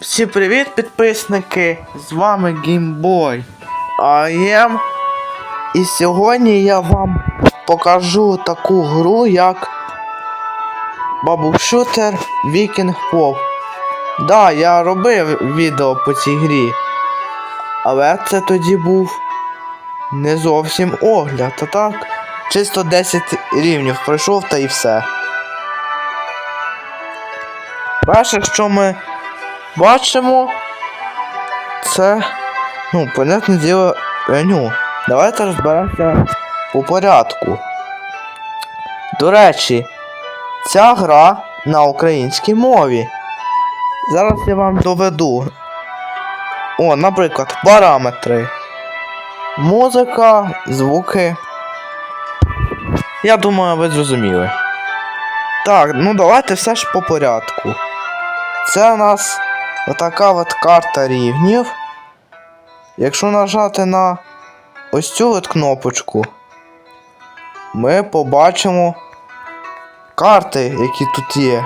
Всім привіт, підписники! З вами Геймбой АЕМ. І сьогодні я вам покажу таку гру, як Shooter Viking Pop. Да, я робив відео по цій грі. Але це тоді був не зовсім огляд, а так. Чисто 10 рівнів пройшов та і все. Перше, що ми бачимо, це, ну, понятне діло, меню. Давайте розберемося по порядку. До речі, ця гра на українській мові. Зараз я вам доведу. О, наприклад, параметри. Музика, звуки. Я думаю, ви зрозуміли. Так, ну давайте все ж по порядку. Це у нас отака от карта рівнів. Якщо нажати на ось цю от кнопочку, ми побачимо карти, які тут є.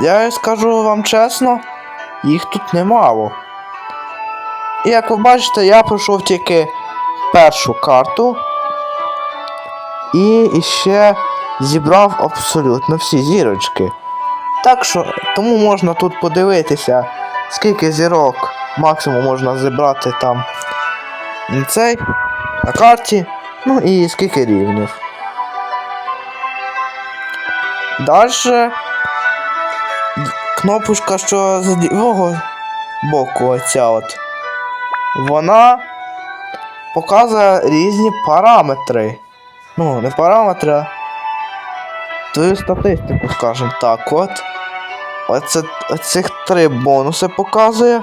Я скажу вам чесно, їх тут немало. І як ви бачите, я пройшов тільки першу карту. І ще зібрав абсолютно всі зірочки. Так що, тому можна тут подивитися, скільки зірок максимум можна зібрати там цей, на карті, ну і скільки рівнів. Далі кнопочка, що з лівого боку, оця от, вона показує різні параметри. Ну, не параметри, а твою статистику, скажімо так, от. Оце, оцих три бонуси показує.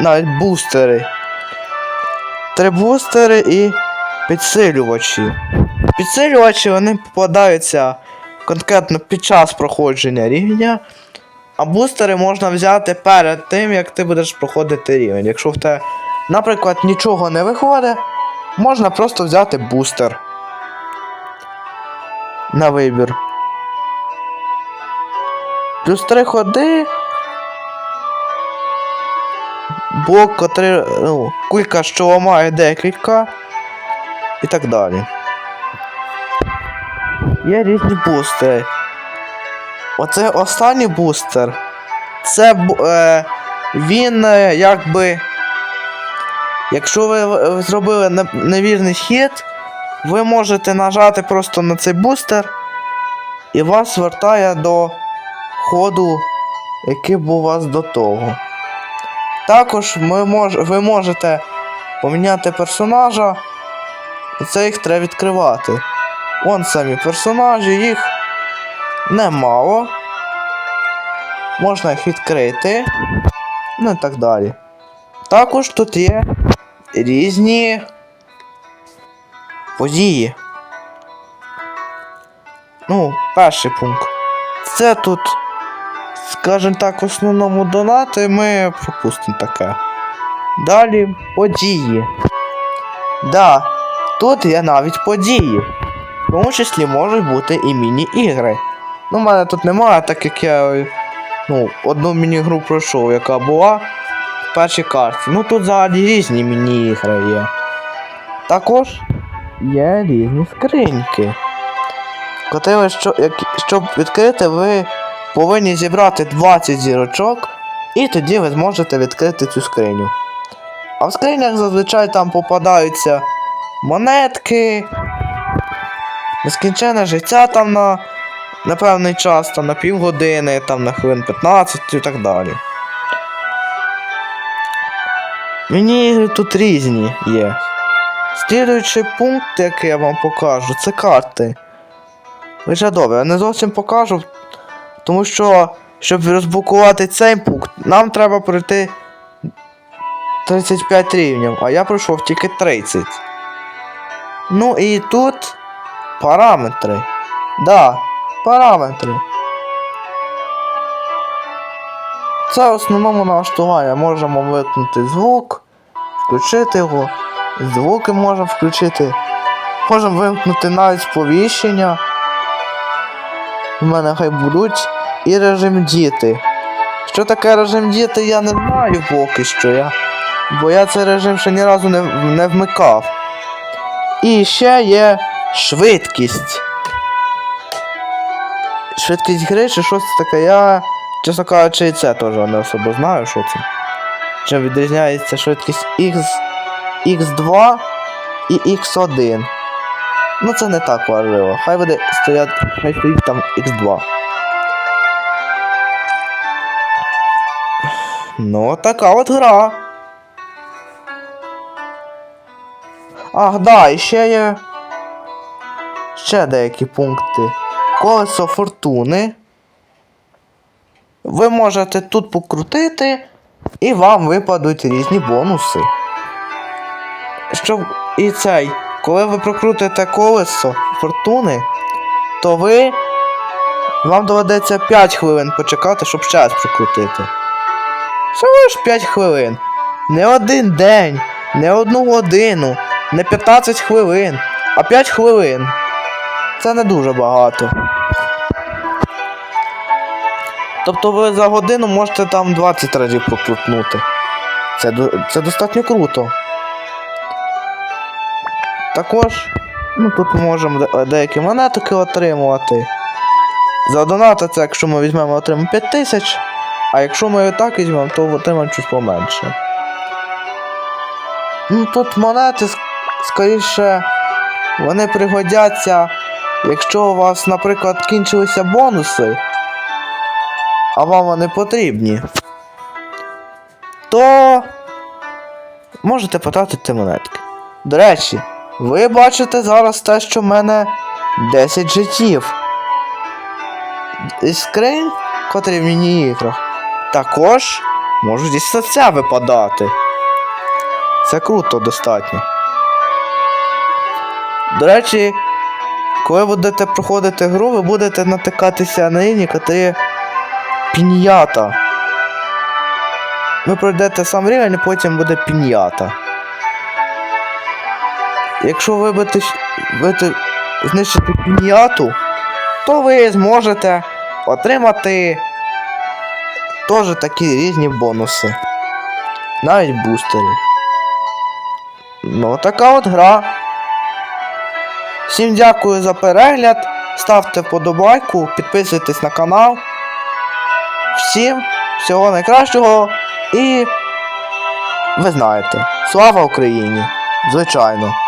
Навіть бустери. Три бустери і підсилювачі. Підсилювачі вони попадаються конкретно під час проходження рівня. А бустери можна взяти перед тим, як ти будеш проходити рівень. Якщо в тебе, наприклад, нічого не виходить, можна просто взяти бустер. На вибір. Плюс три ходи. Блок, котрий. Ну, кулька, що ламає декілька. І так далі. Є різні бустери. Оце останній бустер. Це е, він е, якби. Якщо ви е, зробили невірний хід, ви можете нажати просто на цей бустер, і вас звертає до ходу, який був у вас до того. Також ми мож, ви можете поміняти персонажа, і це їх треба відкривати. Вон самі персонажі, їх немало. Можна їх відкрити. Ну і так далі. Також тут є різні події. Ну, перший пункт. Це тут, скажімо так, основному донати ми пропустимо таке. Далі події. Да, тут є навіть події. В тому числі можуть бути і міні-ігри. Ну, в мене тут немає, так як я ну, одну міні-гру пройшов, яка була в першій карті. Ну тут взагалі різні міні-ігри є. Також є різні скриньки. Як, щоб відкрити, ви повинні зібрати 20 зірочок, і тоді ви зможете відкрити цю скриню. А в скринях зазвичай там попадаються монетки, нескінченне життя там на, на певний час, там на півгодини, там на хвилин 15 і так далі. Мені тут різні є. Слідуючий пункт, який я вам покажу, це карти. Лише добре, я не зовсім покажу, тому що, щоб розблокувати цей пункт, нам треба пройти 35 рівнів, а я пройшов тільки 30. Ну і тут параметри. Да, параметри. Це в основному налаштування. Можемо вимкнути звук, включити його, звуки можемо включити. Можемо вимкнути навіть сповіщення. У мене хай будуть і режим діти. Що таке режим діти, я не знаю поки що. Я... Бо я цей режим ще ні разу не, не вмикав. І ще є швидкість. Швидкість гри чи щось таке, я, чесно кажучи, і це теж не особо знаю, що це. Чим відрізняється швидкість X, X2 і X1. Ну це не так важливо. Хай буде стоять, хай стоїть там X2. Ну, така от гра. Ах, да, і ще є. Ще деякі пункти. Колесо фортуни. Ви можете тут покрутити, і вам випадуть різні бонуси. Щоб і цей, коли ви прокрутите колесо фортуни, то ви. Вам доведеться 5 хвилин почекати, щоб раз прокрутити. Всього ж 5 хвилин. Не один день, не одну годину, не 15 хвилин, а 5 хвилин. Це не дуже багато. Тобто ви за годину можете там 20 разів прокрутнути. Це, це достатньо круто. Також, ну тут ми можемо деякі монетики отримувати. За донати це, якщо ми візьмемо, отримаємо 5 тисяч, а якщо ми так візьмемо, то отримаємо щось поменше. Ну тут монети, скоріше, вони пригодяться, якщо у вас, наприклад, кінчилися бонуси, а вам вони потрібні, то можете потратити монетки. До речі, ви бачите зараз те, що в мене 10 життів. Із скринь, котрі в міні-іграх, також можуть із серця випадати. Це круто достатньо. До речі, коли будете проходити гру, ви будете натикатися на рівні, котрі піньята. Ви пройдете сам рівень, і потім буде піньята. Якщо вибити, щ- вити, знищити піньяту, то ви зможете отримати теж такі різні бонуси. Навіть бустери. Ну, така от гра. Всім дякую за перегляд. Ставте вподобайку, підписуйтесь на канал. Всім всього найкращого і ви знаєте, слава Україні! Звичайно.